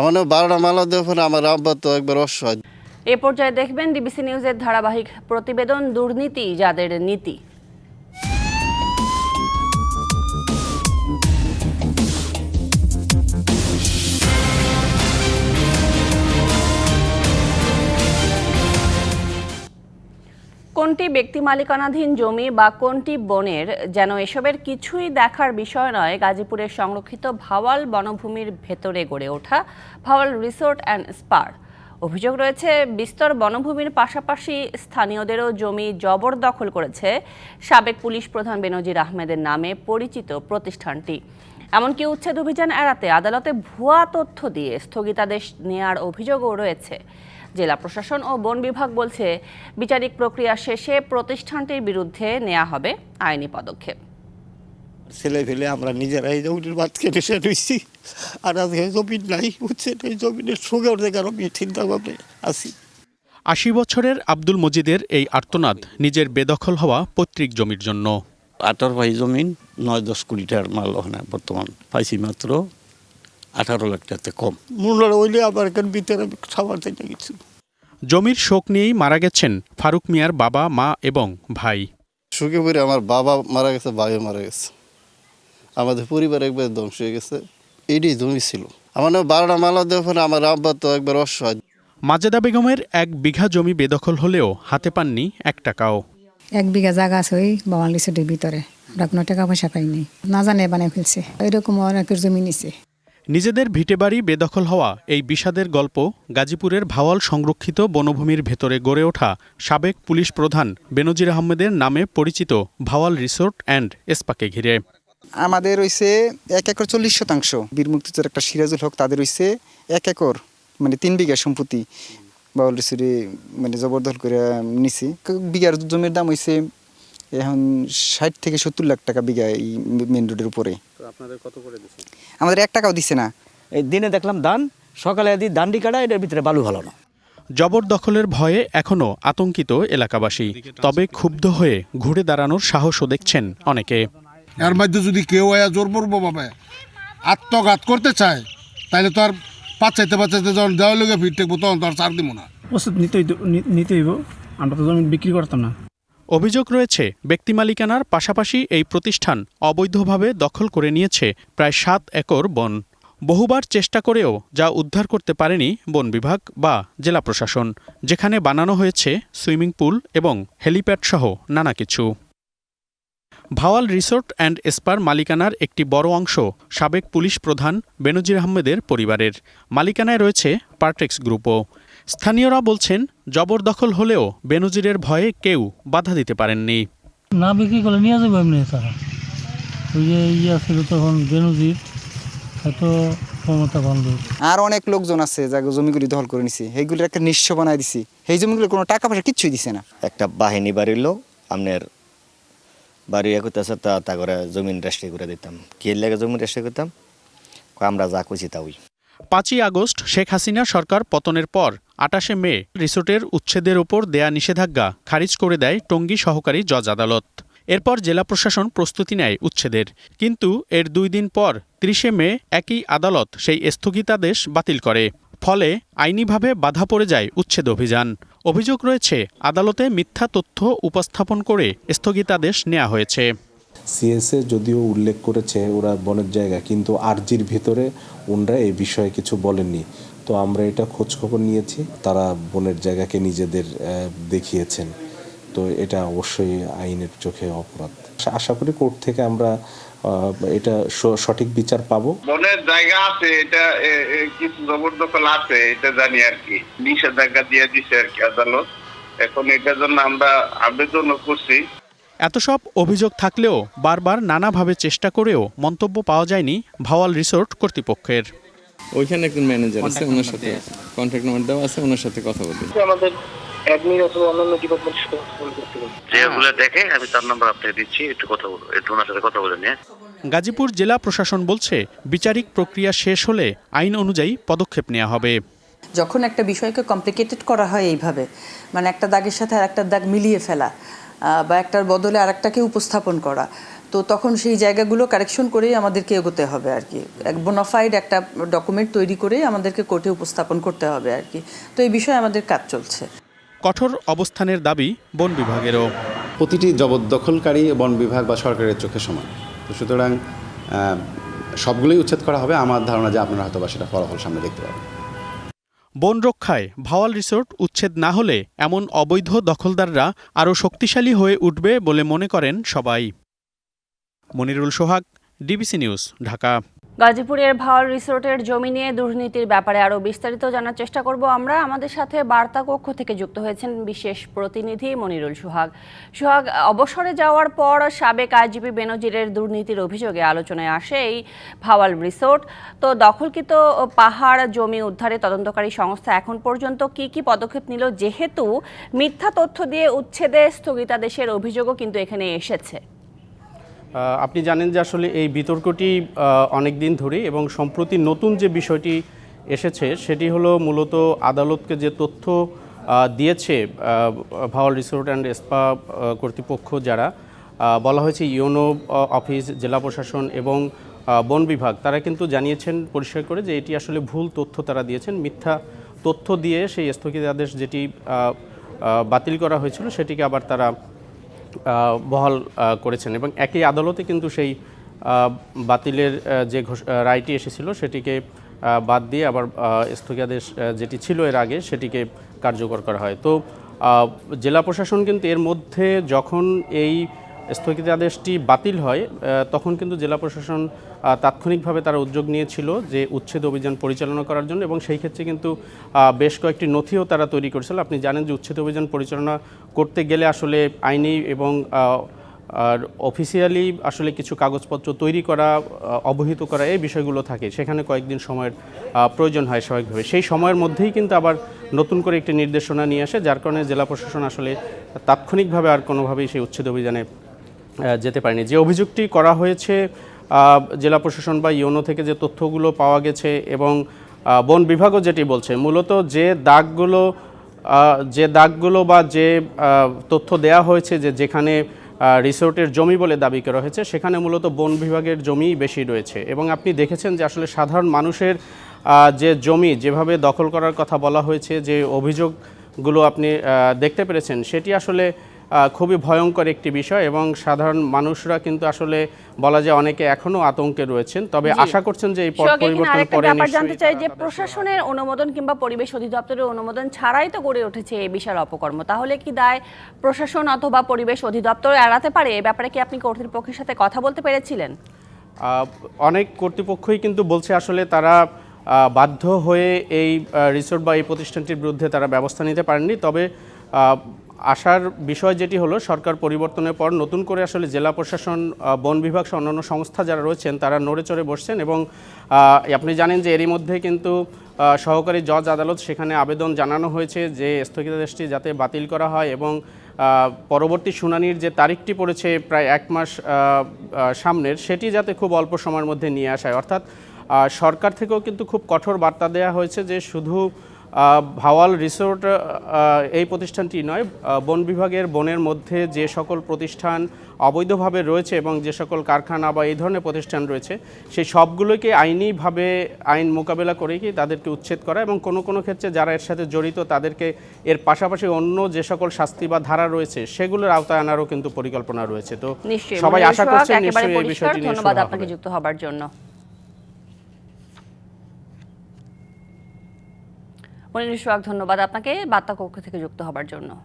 আমার বারোটা মালা দেওয়ার আমার আব্বা তো একবার অসহায়। এ পর্যায়ে দেখবেন ডিবিসি নিউজের ধারাবাহিক প্রতিবেদন, দুর্নীতি যাদের নীতি। কোনটি ব্যক্তি মালিকানাধীন জমি বা কোনটি বনের, যেন এসবের কিছুই দেখার বিষয় নয়, গাজীপুরের সংরক্ষিত ভাওয়াল বনভূমির ভেতরে গড়ে ওঠা ভাওয়াল রিসোর্ট অ্যান্ড স্পার অভিযোগ রয়েছে, বিস্তর বনভূমির পাশাপাশি স্থানীয়দেরও জমি জবরদখল করেছে সাবেক পুলিশ প্রধান বেনজির আহমেদের নামে পরিচিত প্রতিষ্ঠানটি। এমনকি উচ্ছেদ অভিযান এড়াতে আদালতে ভুয়া তথ্য দিয়ে স্থগিতাদেশ নেয়ার অভিযোগও রয়েছে। জেলা প্রশাসন ও বন বিভাগ বলছে বিচারিক প্রক্রিয়া শেষে প্রতিষ্ঠানটির বিরুদ্ধে নেওয়া হবে আইনি পদক্ষেপ। ছেলে ফেলে আমরা নিজেরাই জমির ভাত কেটে সে রয়েছি আর আজকে জমিন নাই হচ্ছে এই জমিনের সুখে উঠতে কারণ আমি চিন্তা ভাবনে আছি। আশি বছরের আব্দুল মজিদের এই আর্তনাদ নিজের বেদখল হওয়া পৈতৃক জমির জন্য। আঠারো ভাই জমিন নয় দশ কোটি টাকার মাল ওখানে বর্তমান পাইছি মাত্র আঠারো লাখ টাকাতে কম। মূল্য হইলে আবার এখানে ভিতরে খাবার থেকে কিছু জমির শোক নিয়েই মারা গেছেন ফারুক মিয়ার বাবা মা এবং ভাই। সুখে পরে আমার বাবা মারা গেছে ভাইও মারা গেছে। আমাদের পরিবার একবার ধ্বংস হয়ে গেছে। এটাই জমি ছিল। আমার না বারোটা মালা দেওয়ার পরে আমার আব্বা তো একবার অসহায়। মাজেদা বেগমের এক বিঘা জমি বেদখল হলেও হাতে পাননি এক টাকাও। এক বিঘা জায়গা আছে ওই বাঙালি ছুটির ভিতরে। ওরা কোনো টাকা পয়সা পাইনি না জানে বানিয়ে ফেলছে। এরকম অনেকের জমি নিছে। নিজেদের ভিটেবাড়ি বেদখল হওয়া এই বিষাদের গল্প গাজীপুরের ভাওয়াল সংরক্ষিত বনভূমির ভেতরে গড়ে ওঠা সাবেক পুলিশ প্রধান বেনজির আহমেদের নামে পরিচিত ভাওয়াল রিসোর্ট অ্যান্ড এসপাকে ঘিরে। আমাদের রইছে এক একর চল্লিশ শতাংশ। বীর মুক্তিযোদ্ধার একটা সিরাজুল হক তাদের রইছে এক একর মানে তিন বিঘা সম্পত্তি। বাউল রিসুরি মানে জবরদখল করে নিছি। বিঘার জমির দাম হইছে এখন ষাট থেকে সত্তর লাখ টাকা বিঘা এই মেন রোডের উপরে। আমাদের এক টাকাও দিচ্ছে না। এই দিনে দেখলাম ধান সকালে যদি দান্ডি কাটা এটার ভিতরে বালু ভালো না জবরদখলের ভয়ে এখনও আতঙ্কিত এলাকাবাসী তবে ক্ষুব্ধ হয়ে ঘুরে দাঁড়ানোর সাহসও দেখছেন অনেকে। এর মধ্যে যদি কেউ আয়া জোর পড়ব ভাবে আত্মঘাত করতে চায় তাহলে তো আর পাচ্ছাইতে পাচ্ছাইতে যখন দেওয়া লোকে টেকবো তখন তো আর চার দিব না। ওষুধ নিতেই নিতেই হইব। আমরা তো জমি বিক্রি করতাম না। অভিযোগ রয়েছে, ব্যক্তি মালিকানার পাশাপাশি এই প্রতিষ্ঠান অবৈধভাবে দখল করে নিয়েছে প্রায় সাত একর বন। বহুবার চেষ্টা করেও যা উদ্ধার করতে পারেনি বন বিভাগ বা জেলা প্রশাসন, যেখানে বানানো হয়েছে সুইমিং পুল এবং হেলিপ্যাড সহ নানা কিছু। ভাওয়াল রিসোর্ট অ্যান্ড স্পার মালিকানার একটি বড় অংশ সাবেক পুলিশ প্রধান বেনজির আহমেদের পরিবারের। মালিকানায় রয়েছে পার্টেক্স গ্রুপও। স্থানীয়রা বলছেন জবরদখল হলেও বেনজিরের ভয়ে কেউ বাধা দিতে পারেননি। না বিক্রি করলে নিয়ে যাব এমনি তারা। ওই যে ইয়ে ছিল তখন বেনজির হয়তো ক্ষমতা বান্ধব আর অনেক লোকজন আছে যাকে জমিগুলি দখল করে নিছি। সেইগুলির একটা নিঃস্ব বানাই দিছি। সেই জমিগুলো কোনো টাকা পয়সা কিচ্ছুই দিছে না। একটা বাহিনী বাড়ির লোক আপনার বাড়ি ইয়ে করতেছে তা তা করে জমিন রেস্টে করে দিতাম। কি লাগে জমিন রেস্টে করতাম? আমরা যা খুশি তা ওই পাঁচই আগস্ট শেখ হাসিনা সরকার পতনের পর আটাশে মে রিসোর্টের উচ্ছেদের ওপর দেয়া নিষেধাজ্ঞা খারিজ করে দেয় টঙ্গী সহকারী জজ আদালত। এরপর জেলা প্রশাসন প্রস্তুতি নেয় উচ্ছেদের। কিন্তু এর দুই দিন পর ত্রিশে মে একই আদালত সেই স্থগিতাদেশ বাতিল করে। ফলে আইনিভাবে বাধা পড়ে যায় উচ্ছেদ অভিযান। অভিযোগ রয়েছে, আদালতে মিথ্যা তথ্য উপস্থাপন করে স্থগিতাদেশ নেওয়া হয়েছে। সিএসএ যদিও উল্লেখ করেছে ওরা বনের জায়গা, কিন্তু আরজির ভিতরে ওনরা এই বিষয়ে কিছু বলেননি। তো আমরা এটা খোঁজ খবর নিয়েছি, তারা বনের জায়গাকে নিজেদের দেখিয়েছেন। তো এটা অবশ্যই আইনের চোখে অপরাধ। আশা করি কোর্ট থেকে আমরা এটা সঠিক বিচার পাবো। বনের জায়গা আছে, এটা কিছু জবরদখল আছে, এটা জানি আর কি। নিষেধাজ্ঞা দিয়ে দিছে আর কি আদালত। এখন এটার জন্য আমরা আবেদনও করছি। এত সব অভিযোগ থাকলেও বারবার নানাভাবে চেষ্টা করেও মন্তব্য পাওয়া যায়নি ভাওয়াল রিসোর্ট কর্তৃপক্ষের। ওইখানে একজন ম্যানেজার আছে ওনার সাথে কন্ট্যাক্ট নাম্বার দেওয়া আছে ওনার সাথে কথা বলি আমাদের অ্যাডমিন অথবা অন্যান্য ডিপার্টমেন্টের সাথে কথা বলতে যেগুলো দেখে আমি তার নাম্বার আপনাকে দিচ্ছি একটু কথা বলব একটু ওনার সাথে কথা বলে নিয়ে। গাজীপুর জেলা প্রশাসন বলছে বিচারিক প্রক্রিয়া শেষ হলে আইন অনুযায়ী পদক্ষেপ নেওয়া হবে। যখন একটা বিষয়কে কমপ্লিকেটেড করা হয় এইভাবে মানে একটা দাগের সাথে আর একটা দাগ মিলিয়ে ফেলা বা একটার বদলে আরেকটাকে উপস্থাপন করা। তো তো তখন সেই জায়গাগুলো কারেকশন করেই আমাদেরকে এগোতে হবে আর কি। এক বোনাফাইড একটা ডকুমেন্ট তৈরি করেই আমাদেরকে কোর্টে উপস্থাপন করতে হবে আর কি। তো এই বিষয়ে আমাদের কাজ চলছে। কঠোর অবস্থানের দাবি বন বিভাগেরও। প্রতিটি জবরদখলকারী বন বিভাগ বা সরকারের চোখে সমান। তো সুতরাং সবগুলোই উচ্ছেদ করা হবে। আমার ধারণা যে আপনারা হয়তো বা সেটা ফলাফল সামনে দেখতে পাবেন। বন রক্ষায় ভাওয়াল রিসোর্ট উচ্ছেদ না হলে এমন অবৈধ দখলদাররা আরও শক্তিশালী হয়ে উঠবে বলে মনে করেন সবাই। Monirul Sohag, DBC news, Dhaka. গাজীপুরের ভাওয়াল রিসোর্টের জমি নিয়ে দুর্নীতির ব্যাপারে আরও বিস্তারিত জানার চেষ্টা করব আমরা। আমাদের সাথে বার্তা কক্ষ থেকে যুক্ত হয়েছেন বিশেষ প্রতিনিধি মনিরুল সুহাগ। সুহাগ, অবসরে যাওয়ার পর সাবেক আইজিপি বেনজিরের দুর্নীতির অভিযোগে আলোচনায় আসে এই ভাওয়াল রিসোর্ট। তো দখলকৃত পাহাড়, জমি উদ্ধারে তদন্তকারী সংস্থা এখন পর্যন্ত কি কি পদক্ষেপ নিল? যেহেতু মিথ্যা তথ্য দিয়ে উচ্ছেদে স্থগিতাদেশের অভিযোগও কিন্তু এখানে এসেছে। আপনি জানেন যে আসলে এই বিতর্কটি অনেক দিন ধরে এবং সম্প্রতি নতুন যে বিষয়টি এসেছে, সেটি হলো মূলত আদালতকে যে তথ্য দিয়েছে ভাওয়াল রিসোর্ট অ্যান্ড স্পা কর্তৃপক্ষ যারা বলা হয়েছে ইউনো অফিস, জেলা প্রশাসন এবং বন বিভাগ, তারা কিন্তু জানিয়েছেন, পরিষ্কার করে যে এটি আসলে ভুল তথ্য তারা দিয়েছেন, মিথ্যা তথ্য দিয়ে সেই স্থগিতাদেশ যেটি বাতিল করা হয়েছিল, সেটিকে আবার তারা বহাল করেছেন এবং একই আদালতে কিন্তু সেই বাতিলের যে রায়টি এসেছিল সেটিকে বাদ দিয়ে আবার স্থগিতাদেশ যেটি ছিল এর আগে সেটিকে কার্যকর করা হয়। তো জেলা প্রশাসন কিন্তু এর মধ্যে যখন এই স্থগিতাদেশটি বাতিল হয় তখন কিন্তু জেলা প্রশাসন তাৎক্ষণিকভাবে তারা উদ্যোগ নিয়েছিল যে উচ্ছেদ অভিযান পরিচালনা করার জন্য এবং সেই ক্ষেত্রে কিন্তু বেশ কয়েকটি নথিও তারা তৈরি করেছিল। আপনি জানেন যে উচ্ছেদ অভিযান পরিচালনা করতে গেলে আসলে আইনি এবং আর অফিসিয়ালি আসলে কিছু কাগজপত্র তৈরি করা অবহিত করা এই বিষয়গুলো থাকে। সেখানে কয়েকদিন সময়ের প্রয়োজন হয় স্বাভাবিকভাবে। সেই সময়ের মধ্যেই কিন্তু আবার নতুন করে একটি নির্দেশনা নিয়ে আসে, যার কারণে জেলা প্রশাসন আসলে তাৎক্ষণিকভাবে আর কোনোভাবেই সেই উচ্ছেদ অভিযানে যেতে পারেনি। যে অভিযোগটি করা হয়েছে জেলা প্রশাসন বা ইউনো থেকে যে তথ্যগুলো পাওয়া গেছে এবং বন বিভাগও যেটি বলছে, মূলত যে দাগগুলো যে দাগগুলো বা যে তথ্য দেয়া হয়েছে যে যেখানে রিসোর্টের জমি বলে দাবি করা হয়েছে, সেখানে মূলত বন বিভাগের জমিই বেশি রয়েছে। এবং আপনি দেখেছেন যে আসলে সাধারণ মানুষের যে জমি যেভাবে দখল করার কথা বলা হয়েছে, যে অভিযোগগুলো আপনি দেখতে পেরেছেন, সেটি আসলে খুবই ভয়ঙ্কর একটি বিষয় এবং সাধারণ মানুষরা কিন্তু আসলে বলা যায় অনেকে এখনও আতঙ্কে রয়েছেন। তবে আশা করছেন যে এই পট পরিবর্তন পরে জানতে চাই যে প্রশাসনের অনুমোদন কিংবা পরিবেশ অধিদপ্তরের অনুমোদন ছাড়াই তো গড়ে উঠেছে এই বিশাল অপকর্ম। তাহলে কি দায় প্রশাসন অথবা পরিবেশ অধিদপ্তর এড়াতে পারে? এ ব্যাপারে কি আপনি কর্তৃপক্ষের সাথে কথা বলতে পেরেছিলেন? অনেক কর্তৃপক্ষই কিন্তু বলছে আসলে তারা বাধ্য হয়ে এই রিসোর্ট বা এই প্রতিষ্ঠানটির বিরুদ্ধে তারা ব্যবস্থা নিতে পারেননি। তবে আশার বিষয় যেটি হলো, সরকার পরিবর্তনের পর নতুন করে আসলে জেলা প্রশাসন বন বিভাগ সহ অন্যান্য সংস্থা যারা রয়েছেন, তারা নড়ে চড়ে বসছেন এবং আপনি জানেন যে এরই মধ্যে কিন্তু সহকারী জজ আদালত সেখানে আবেদন জানানো হয়েছে যে স্থগিতাদেশটি যাতে বাতিল করা হয় এবং পরবর্তী শুনানির যে তারিখটি পড়েছে প্রায় এক মাস সামনের, সেটি যাতে খুব অল্প সময়ের মধ্যে নিয়ে আসা হয় অর্থাৎ সরকার থেকেও কিন্তু খুব কঠোর বার্তা দেওয়া হয়েছে যে শুধু ভাওয়াল রিসোর্ট এই প্রতিষ্ঠানটি নয় বন বিভাগের বনের মধ্যে যে সকল প্রতিষ্ঠান অবৈধভাবে রয়েছে এবং যে সকল কারখানা বা এই ধরনের প্রতিষ্ঠান রয়েছে সেই সবগুলোকে আইনিভাবে আইন মোকাবেলা করে কি তাদেরকে উচ্ছেদ করা এবং কোনো কোনো ক্ষেত্রে যারা এর সাথে জড়িত তাদেরকে এর পাশাপাশি অন্য যে সকল শাস্তি বা ধারা রয়েছে সেগুলোর আওতায় আনারও কিন্তু পরিকল্পনা রয়েছে। তো সবাই আশা করছেন নিশ্চয়ই এই বিষয়টি নিয়ে ধন্যবাদ আপনাকে যুক্ত হবার জন্য। মনিরুল সোহাগ ধন্যবাদ আপনাকে বার্তা কক্ষ থেকে যুক্ত হবার জন্য।